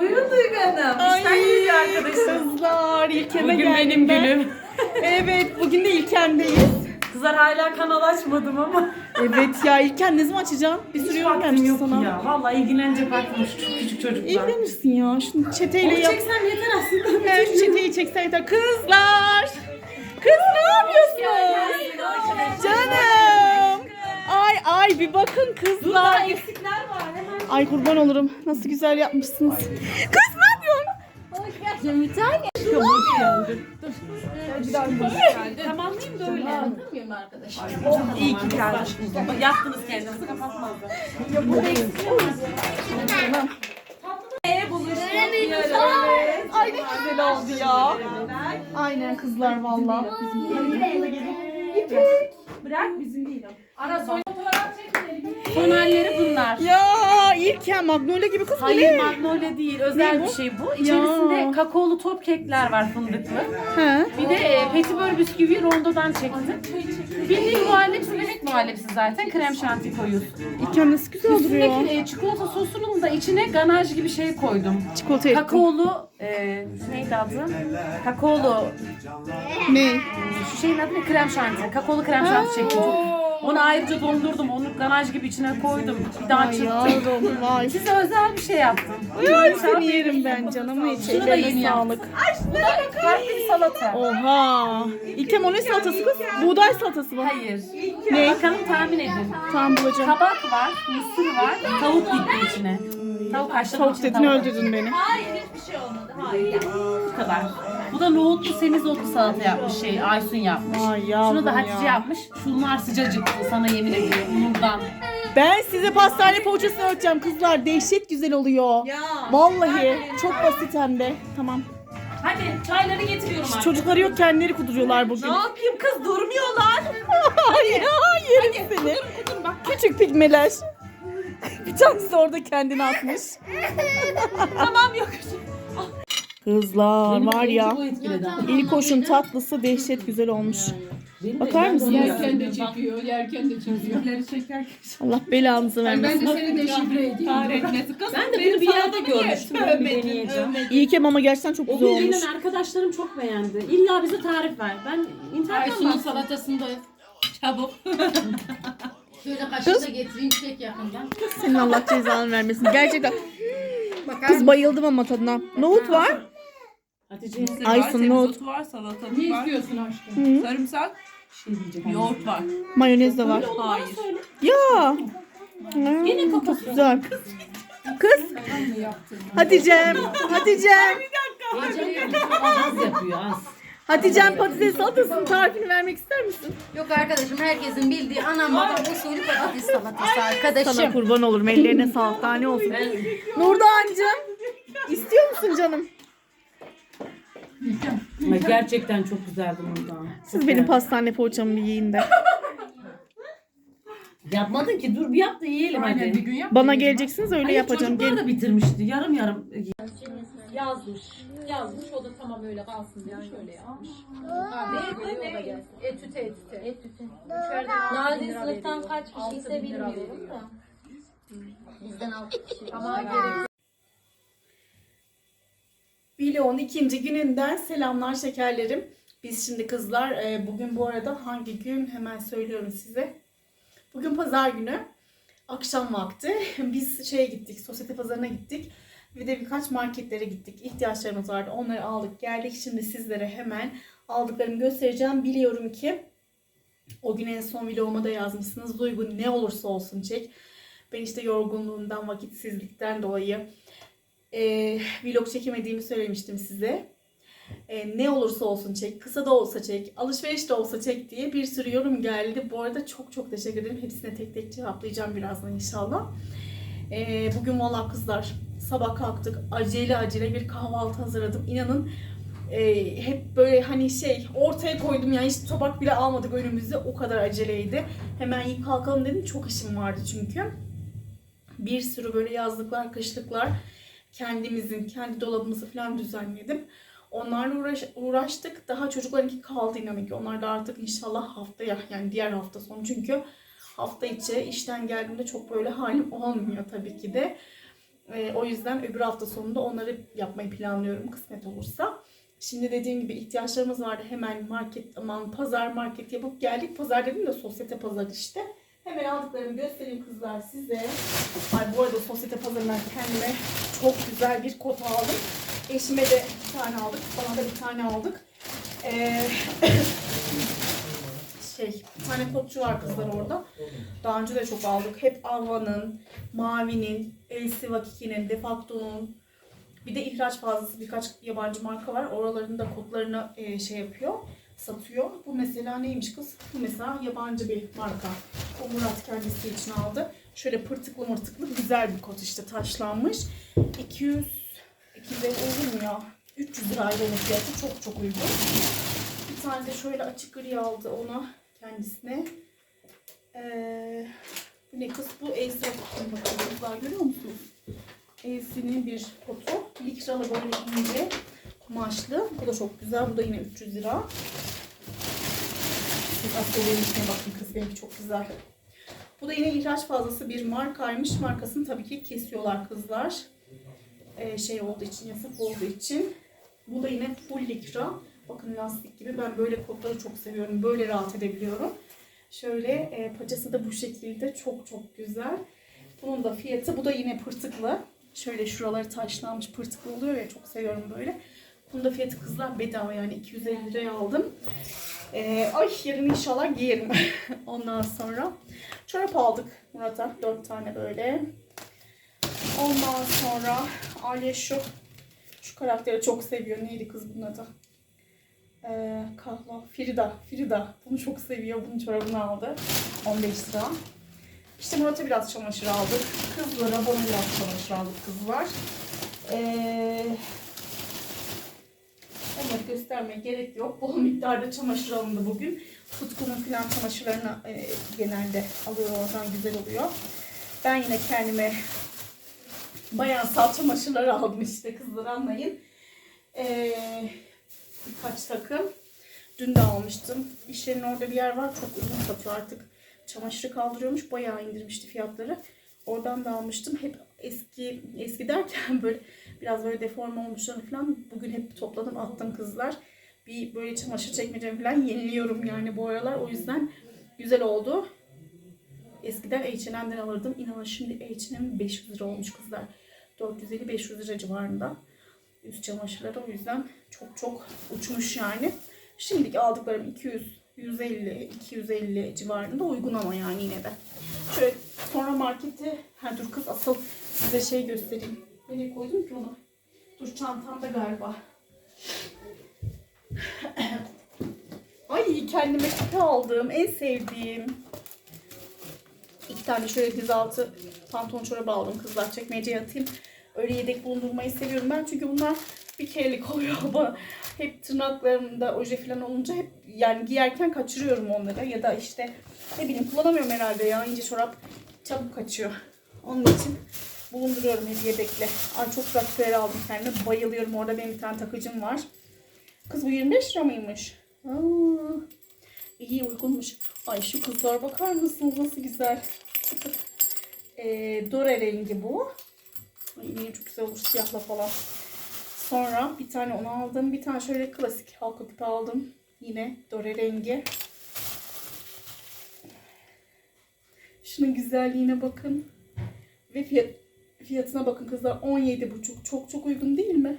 Buyurun Duygu Hanım. İşten geliyor arkadaşım. Kızlar İlken'e Bugün geldim benim ben. günüm. Evet bugün de İlken'deyiz. Kızlar hala kanal açmadım ama. Evet ya İlken ne zaman açacaksın? Bir sürü yorum gelmiş yok sana. ya. Vallahi ilgilenecek vaktim yok. Şu küçük çocuklar. İlgilenirsin ya. Şunu çeteyle Onu yap. çeksem yeter aslında. Evet çeteyi çeksen yeter. Kızlar. Kız ne yapıyorsunuz? Canım. Ay ay bir bakın kızlar. eksikler var. Hemen. Ay kurban olurum. Nasıl güzel yapmışsınız. Kız ne yapıyorsun? Tamamlayayım da öyle. Anlamıyorum arkadaşlar. İyi ki geldiniz. Yaktınız kendinizi kapatmadan. Eee buluştuk. Ay ne güzel oldu ya. Aynen kızlar valla. Bırak bizim değil o. Ara son fotoğraf çekelim. Son halleri bunlar. Ya İlken Magnolia gibi kız bu Hayır ne? magnolia değil. Özel Ne bu? bir şey bu. İçerisinde Ya. kakaolu top kekler var fındıklı. He. Bir de e, petibör bisküvi rondodan çektim. Bildiğin muhallebisi demek muhallebisi zaten. Krem şanti koyuyorsun. İlken nasıl güzel duruyor. Üstündeki e, çikolata sosunun da içine ganaj gibi şey koydum. Çikolata ettim. Kakaolu, e, neydi adı? Kakaolu, Ne? şu şeyin adı ne? Krem şanti. Kakaolu krem şanti çektim. Çok- Onu ayrıca dondurdum. Onu ganaj gibi içine koydum. Bir daha Ay çırptım. yavrum vay. Size özel bir şey yaptım. Ay seni yerim ben canım hiç. Şunu da yeni Ellerine yaptım. sağlık. Farklı bir salata. Oha. İlkem o ne salatası kız? Buğday salatası mı? Hayır. Ne? Bakalım tahmin edin. Tamam bulacağım. Kabak var, mısır var, tavuk gitti içine. Tavuk haşlamak Tavuk için dedin tavuk. öldürdün beni. Bu kadar. Bu da nohutlu semizotlu salata yapmış şey, Aysun yapmış. Ay yavrum Şunu da Hatice ya. yapmış. Şunlar sıcacıktı sana yemin ediyorum nurdan. Ben size pastane poğaçasını örteceğim kızlar. Dehşet güzel oluyor. Vallahi çok basit hem de. Tamam. Hadi çayları getiriyorum artık. Çocukları yok kendileri kuduruyorlar bugün. Ne yapayım kız durmuyorlar. Ay ya yerim seni. Küçük pigmeler. Bir tanesi orada kendini atmış. tamam yok. Kızlar var ya. Bu etkiledi. İlk hoşun tatlısı dehşet güzel olmuş. Bakar mısınız? Yerken de çekiyor, yerken de çekiyor. Allah belanızı Ben de vermesin. seni deşifre edeyim. Ben de bunu bir yerde görmüştüm. Deneyeceğim. İyi ki ama gerçekten çok O güzel olmuş. gelen arkadaşlarım çok beğendi. İlla bize tarif ver. Ben internetten Aysun'un baktım. salatasında çabuk. Şöyle kaşığı da getireyim çek yakından. Senin Allah cezanı vermesin. Gerçekten. Kız bayıldım ama tadına. Nohut var. Hatice Aysun nohut. var, salatalık Ne var, istiyorsun aşkım? sarımsak, yoğurt var. Mayonez de var. Hayır. Ya. Yine çok güzel. Kız. Hatice'm. Hatice'm. az yapıyor az. Hatice'm patates salatasının tarifini vermek ister misin? Yok arkadaşım herkesin bildiği anam baba usulü patates salatası Sana arkadaşım. kurban olurum. Ellerine sağlık. Daha ne olsun. Nurdancığım. istiyor musun canım? Ama gerçekten çok güzeldi bundan. Siz benim pastane poğaçamı bir yiyin de. Yapmadın ki dur bir yap da yiyelim Aynen bir hadi. gün yap. Bana geleceksiniz öyle Hayır, yapacağım. Çocuklar Gel. da bitirmişti. Yarım yarım. Yazmış. Yazmış o da tamam öyle kalsın böyle o da gelsin. Etüte etüte. Etüte. Nadir sınıftan kaç kişiyse bilmiyorum da. Bizden altı kişi. Ama gerek ikinci gününden selamlar şekerlerim. Biz şimdi kızlar e, bugün bu arada hangi gün hemen söylüyorum size. Bugün pazar günü akşam vakti biz şeye gittik sosyete pazarına gittik. Bir de birkaç marketlere gittik. İhtiyaçlarımız vardı. Onları aldık geldik. Şimdi sizlere hemen aldıklarımı göstereceğim. Biliyorum ki o gün en son vloguma da yazmışsınız. Duygu ne olursa olsun çek. Ben işte yorgunluğundan, vakitsizlikten dolayı e, vlog çekemediğimi söylemiştim size. E, ne olursa olsun çek, kısa da olsa çek, alışveriş de olsa çek diye bir sürü yorum geldi. Bu arada çok çok teşekkür ederim. Hepsine tek tek cevaplayacağım birazdan inşallah. E, bugün valla kızlar sabah kalktık. Acele acele bir kahvaltı hazırladım. İnanın e, hep böyle hani şey ortaya koydum yani hiç tabak bile almadık önümüze. O kadar aceleydi. Hemen iyi kalkalım dedim. Çok işim vardı çünkü. Bir sürü böyle yazlıklar, kışlıklar kendimizin, kendi dolabımızı falan düzenledim. Onlarla uğraş, uğraştık. Daha çocuklarınki kaldı inanın ki. Onlar da artık inşallah haftaya yani diğer hafta sonu. Çünkü hafta içi işten geldiğimde çok böyle halim olmuyor tabii ki de. Ee, o yüzden öbür hafta sonunda onları yapmayı planlıyorum kısmet olursa. Şimdi dediğim gibi ihtiyaçlarımız vardı. Hemen market, aman pazar market yapıp geldik. Pazar dedim de sosyete pazar işte. Hemen aldıklarımı göstereyim kızlar size. Ay bu arada sosyete pazarından kendime çok güzel bir kot aldım. Eşime de bir tane aldık. Bana da bir tane aldık. Ee, şey, bir tane kotçu var kızlar orada. Daha önce de çok aldık. Hep Avva'nın, Mavi'nin, Elsi Vakiki'nin, Defacto'nun, bir de ihraç fazlası birkaç yabancı marka var. Oraların da kodlarını e, şey yapıyor, satıyor. Bu mesela neymiş kız? Bu mesela yabancı bir marka. O Murat kendisi için aldı. Şöyle pırtıklı mırtıklı güzel bir kot işte taşlanmış. 200 250 olur mu ya? 300 liraydı onun fiyatı. Çok çok uygun. Bir tane de şöyle açık gri aldı ona kendisine. Ee, bu ne kız? Bu Ace Bakın kızlar görüyor musunuz? Ace'nin bir kotu. Likralı böyle ince kumaşlı. Bu da çok güzel. Bu da yine 300 lira. Siz Asya'nın içine bakın kız benimki çok güzel. Bu da yine ihraç fazlası bir markaymış. Markasını tabii ki kesiyorlar kızlar. Ee, şey olduğu için, yasak olduğu için. Bu da yine full likra. Bakın lastik gibi. Ben böyle kotları çok seviyorum. Böyle rahat edebiliyorum. Şöyle e, paçası da bu şekilde. Çok çok güzel. Bunun da fiyatı. Bu da yine pırtıklı. Şöyle şuraları taşlanmış pırtıklı oluyor ya. Çok seviyorum böyle. Bunun da fiyatı kızlar bedava yani 250 liraya aldım. Ee, ay yarın inşallah giyerim. Ondan sonra çorap aldık Murat'a. Dört tane böyle. Ondan sonra Aliye şu şu karakteri çok seviyor. Neydi kız bunun adı? Ee, kahla. Frida. Frida. Bunu çok seviyor. Bunun çorabını aldı. 15 lira. İşte Murat'a biraz çamaşır aldık. Kızlara bana biraz çamaşır aldık kızlar. Ee, evet göstermeye gerek yok. Bol miktarda çamaşır alındı bugün. Tutkunun falan çamaşırlarını e, genelde alıyor oradan güzel oluyor. Ben yine kendime bayan sal çamaşırları aldım işte kızlar anlayın. Ee, birkaç takım. Dün de almıştım. İş orada bir yer var. Çok uzun satıyor artık. Çamaşırı kaldırıyormuş. Bayağı indirmişti fiyatları. Oradan da almıştım. Hep eski eski derken böyle biraz böyle deforme olmuşlarını falan bugün hep topladım attım kızlar. Bir böyle çamaşır çekmecemi falan yeniliyorum yani bu aralar. O yüzden güzel oldu. Eskiden H&M'den alırdım. İnanın şimdi H&M 500 lira olmuş kızlar. 450-500 lira civarında. Üst çamaşırları o yüzden çok çok uçmuş yani. Şimdiki aldıklarım 200, 150, 250 civarında uygun ama yani yine de. Şöyle sonra markete, ha dur kız asıl size şey göstereyim. Nereye koydum ki onu? Dur çantamda galiba. Ay kendime küpe aldım. En sevdiğim. İki tane şöyle diz altı pantolon çorabı aldım kızlar. Çekmeceye atayım. Öyle yedek bulundurmayı seviyorum ben. Çünkü bunlar bir kerelik oluyor bana. Hep tırnaklarımda oje falan olunca hep yani giyerken kaçırıyorum onları. Ya da işte ne bileyim kullanamıyorum herhalde ya. ince çorap çabuk kaçıyor. Onun için bulunduruyorum hep yedekle. Ay çok güzel küpeler aldım kendime. Bayılıyorum. Orada benim bir tane takıcım var. Kız bu 25 lira mıymış? Aa, iyi uygunmuş. Ay şu kızlar bakar mısınız nasıl güzel. e, Dore rengi bu. Ay çok güzel olur siyahla falan. Sonra bir tane onu aldım. Bir tane şöyle klasik halka küpe aldım. Yine Dore rengi. Şunun güzelliğine bakın. Ve fiyat, fiyatına bakın kızlar. 17,5. Çok çok uygun değil mi?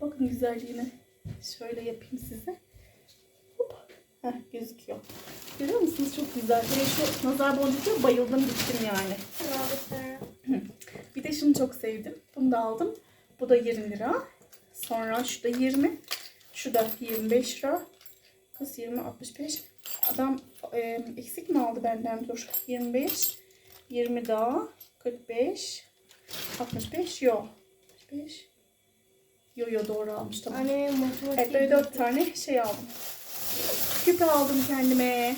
Bakın güzelliğine. Şöyle yapayım size. Hop. Heh, gözüküyor. Görüyor musunuz? Çok güzel. Hele şu nazar boncukluğa bayıldım bittim yani. Bir de şunu çok sevdim. Bunu da aldım. Bu da 20 lira. Sonra şu da 20. Şu da 25 lira. Kız 20, 65. Adam e, eksik mi aldı benden? Dur. 25. 20 daha. 45. 65. Yok. 65. Yo yo doğru almış tamam. Anne matematik. Evet böyle dört tane şey aldım. Küpe aldım kendime.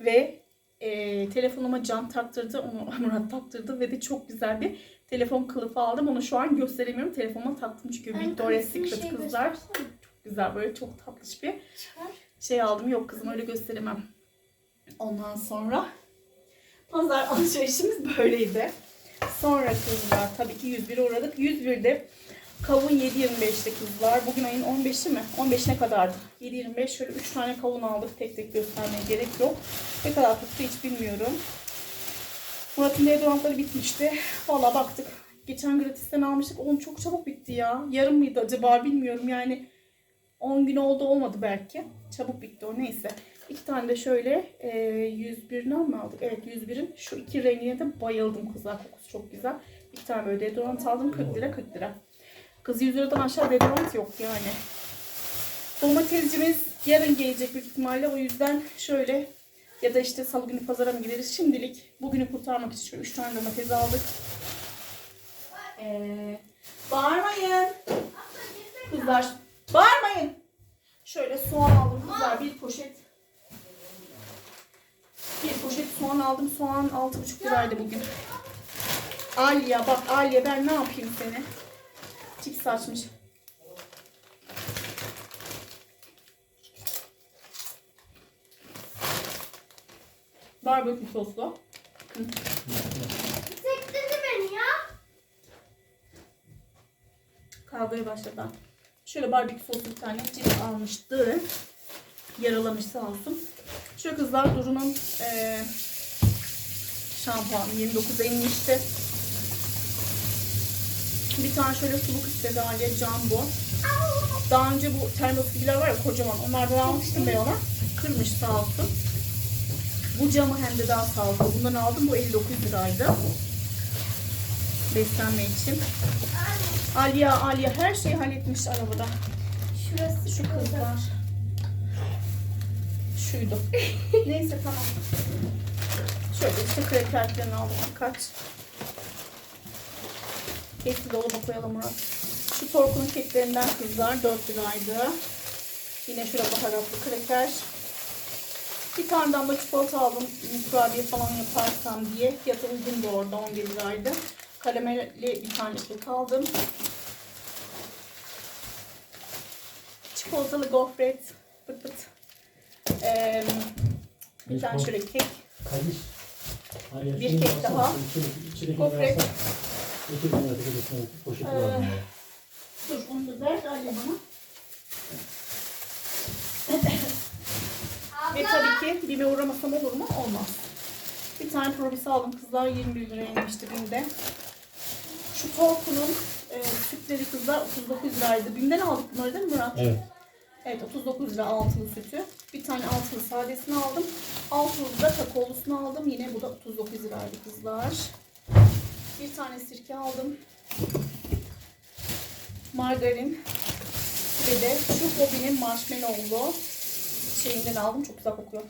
Ve e, telefonuma cam taktırdı. Onu Murat taktırdı ve de çok güzel bir telefon kılıfı aldım. Onu şu an gösteremiyorum. Telefonuma taktım çünkü Victoria's Secret kızlar. Çok güzel böyle çok tatlış bir şey aldım. Yok kızım öyle gösteremem. Ondan sonra pazar alışverişimiz böyleydi. Sonra kızlar tabii ki 101'e uğradık. 101'de kavun 7.25'te kızlar. Bugün ayın 15'i mi? 15'ine kadardı. 7.25 şöyle 3 tane kavun aldık. Tek tek göstermeye gerek yok. Ne kadar tuttu hiç bilmiyorum. Murat'ın deodorantları bitmişti. Valla baktık. Geçen gratisten almıştık. Oğlum çok çabuk bitti ya. Yarım mıydı acaba bilmiyorum. Yani 10 gün oldu olmadı belki. Çabuk bitti o neyse. İki tane de şöyle e, 101'den mi aldık? Evet 101'in şu iki rengine de bayıldım kızlar. Kokusu çok güzel. İki tane böyle deodorant aldım 40 lira 40 lira. Kız 100 liradan aşağı deodorant yok yani. Domatescimiz yarın gelecek büyük ihtimalle. O yüzden şöyle ya da işte salı günü pazara mı gideriz? Şimdilik bugünü kurtarmak için şöyle 3 tane domates aldık. Ee, bağırmayın. Kızlar bağırmayın. Şöyle soğan aldım kızlar bir poşet. Bir poşet soğan aldım. Soğan 6,5 liraydı bugün. Alya bak Alya ben ne yapayım seni? Cips açmış. Barbekü soslu. Sektirdi beni ya. Kavgaya başladı. Şöyle barbekü soslu bir tane cips almıştı. Yaralamış sağ olsun. Şu kızlar Duru'nun eee şampuanı 29'a inmişti. Bir tane şöyle suluk istedi Aliye Jumbo. Daha önce bu termos var ya kocaman. Onlardan almıştım ben ona. Kırmış sağ olsun. Bu camı hem de daha sağlıklı. Bundan aldım. Bu 59 liraydı. Beslenme için. Aliya Aliya her şeyi halletmiş arabada. Şurası şu kızlar. Şuydu. Neyse tamam. Şöyle işte krekerlerini aldım birkaç. Hepsi dolaba koyalım Murat. Şu Torku'nun keklerinden kızlar 4 liraydı. Yine şurada baharatlı kreker. Bir tane damla çikolata aldım. Kurabiye falan yaparsam diye. Fiyatı uygun da orada 11 liraydı. Karamelli bir tane kek aldım. Çikolatalı gofret. Pıt pıt. Ee, bir tane şöyle kek. Hayır, Bir kek daha. Gofret. Ee. Dur onu da ver Ali bana. Ve tabii ki dibe uğramasam olur mu? Olmaz. Bir tane probisi aldım kızlar 21 liraya inmişti binde. Şu Torku'nun e, sütleri kızlar 39 liraydı. Bim'den aldık bunları değil mi Murat? Evet. Evet 39 lira altılı sütü. Bir tane altılı sadesini aldım. Altılı da kakaolusunu aldım. Yine bu da 39 liraydı kızlar. Bir tane sirke aldım. Margarin. Ve de şu Bobby'nin marshmallowlu şeyinden aldım. Çok güzel kokuyor.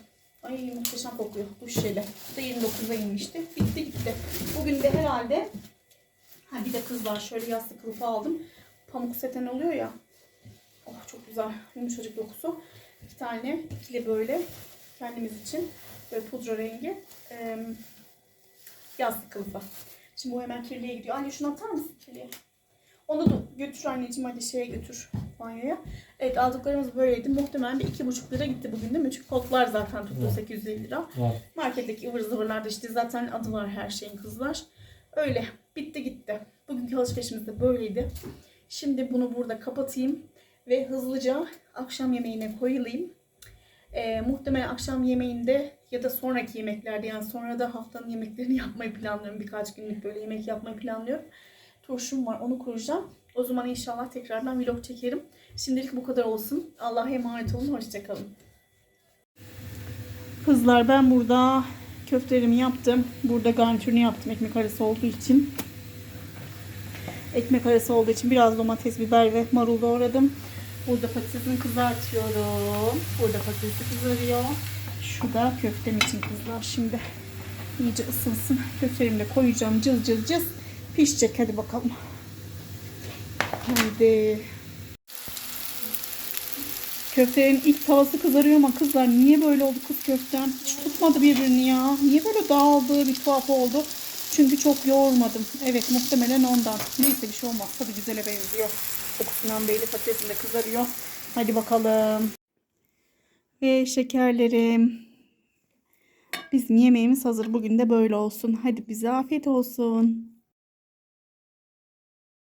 Ay muhteşem kokuyor. Duş jeli. Bu da 29'a inmişti. Bitti gitti. Bugün de herhalde ha bir de kızlar şöyle yastık kılıfı aldım. Pamuk seten oluyor ya. Oh çok güzel. Yumuşacık dokusu. İki tane ikili böyle kendimiz için böyle pudra rengi eee yastık kılıfı. Şimdi bu hemen kirliye gidiyor. Anne şunu atar mısın kirliye? Onu da götür anneciğim hadi şeye götür banyoya. Evet aldıklarımız böyleydi. Muhtemelen bir iki buçuk lira gitti bugün değil mi? Çünkü kodlar zaten tuttu Evet. 850 lira. Var. Marketteki ıvır zıvırlarda işte zaten adı var her şeyin kızlar. Öyle. Bitti gitti. Bugünkü alışverişimiz de böyleydi. Şimdi bunu burada kapatayım. Ve hızlıca akşam yemeğine koyulayım. Ee, muhtemelen akşam yemeğinde ya da sonraki yemeklerde yani sonra da haftanın yemeklerini yapmayı planlıyorum. Birkaç günlük böyle yemek yapmayı planlıyorum. Turşum var onu kuracağım. O zaman inşallah tekrardan vlog çekerim. Şimdilik bu kadar olsun. Allah'a emanet olun. Hoşçakalın. Kızlar ben burada köftelerimi yaptım. Burada garnitürünü yaptım ekmek arası olduğu için. Ekmek arası olduğu için biraz domates, biber ve marul doğradım. Burada patatesini kızartıyorum. Burada patatesi kızarıyor. Şu da köftem için kızlar. Şimdi iyice ısınsın. Köftelerimi de koyacağım. Cız cız cız. Pişecek. Hadi bakalım. Haydi. Köftelerin ilk tavası kızarıyor ama kızlar niye böyle oldu kız köftem? Hiç tutmadı birbirini ya. Niye böyle dağıldı bir tuhaf oldu? Çünkü çok yoğurmadım. Evet muhtemelen ondan. Neyse bir şey olmaz. Tadı güzele benziyor. Kokusundan belli patatesim kızarıyor. Hadi bakalım. Ve şekerlerim. Bizim yemeğimiz hazır. Bugün de böyle olsun. Hadi bize afiyet olsun.